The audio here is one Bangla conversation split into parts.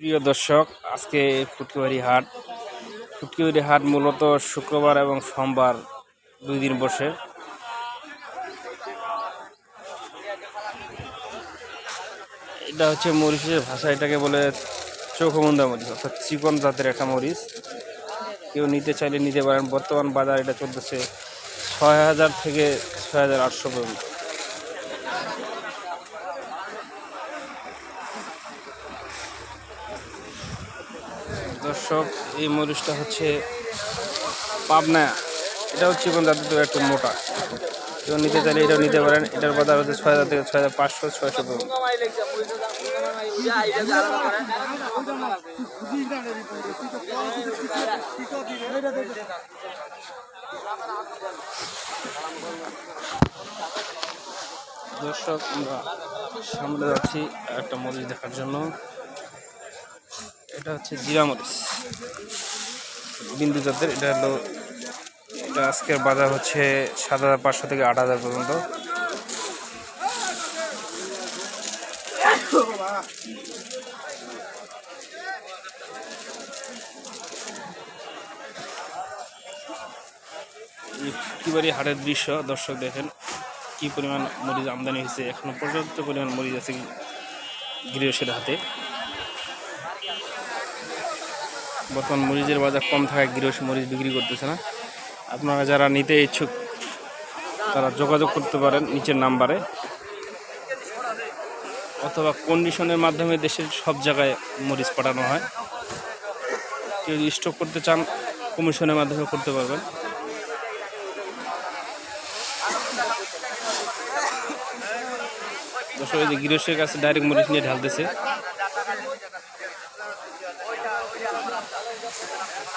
প্রিয় দর্শক, আজকে ফুটকিবাড়ি হাট। ফুটকিবাড়ি হাট মূলত শুক্রবার এবং সোমবার দুই দিন বসে। এটা হচ্ছে মরিচের ভাষা, এটাকে বলে চৌকমন্দা মরিচ, অর্থাৎ চিকন জাতের একটা মরিচ। কেউ নিতে চাইলে নিতে পারেন। বর্তমান বাজার এটা চলতেছে ছয় হাজার থেকে ছয় হাজার আটশো পর্যন্ত। দর্শক, এই মরিচটা হচ্ছে পাবনা। এটা হচ্ছে কোন জাতীয় একটু মোটা। কেউ নিতে চাইলে এটাও নিতে পারেন। এটার বাজার হচ্ছে ছয় হাজার থেকে ছয় হাজার পাঁচশো, ছয়শো দর্শক, আমরা সামনে যাচ্ছি একটা মরিচ দেখার জন্য। এটা হচ্ছে জিরা মরিচ বিন্দু জাতের, এটা হলো, এটা আজকের বাজার হচ্ছে সাত হাজার পাঁচশো থেকে আট হাজার পর্যন্ত। ফুটকিবাড়ি হাটের দৃশ্য? দর্শক দেখেন, কি পরিমাণ মরিচ আমদানি হয়েছে এখনও পর্যাপ্ত পরিমাণ মরিচ আছে গৃহস্থের হাতে? বর্তমান মরিচের বাজার কম থাকায় গৃহস্থ মরিচ বিক্রি করতেছে না। আপনারা যারা নিতে ইচ্ছুক, তারা যোগাযোগ করতে পারেন নিচের নাম্বারে। অথবা কন্ডিশনের মাধ্যমে দেশের সব জায়গায় মরিচ পাঠানো হয়। কেউ যদি স্টক করতে চান কমিশনের মাধ্যমে করতে পারবেন। দর্শক, এই যে গৃহস্থের কাছে ডাইরেক্ট মরিচ নিয়ে ঢালতেছে।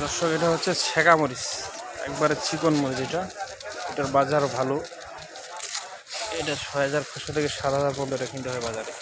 দর্শক, এটা হচ্ছে ছেঁকা মরিচ, একবারে চিকন মরিচ এটা। এটার বাজার ভালো। এটা ছয় হাজার পাঁচশো থেকে সাত হাজার পর্যন্ত এটা কিনতে হয় বাজারে।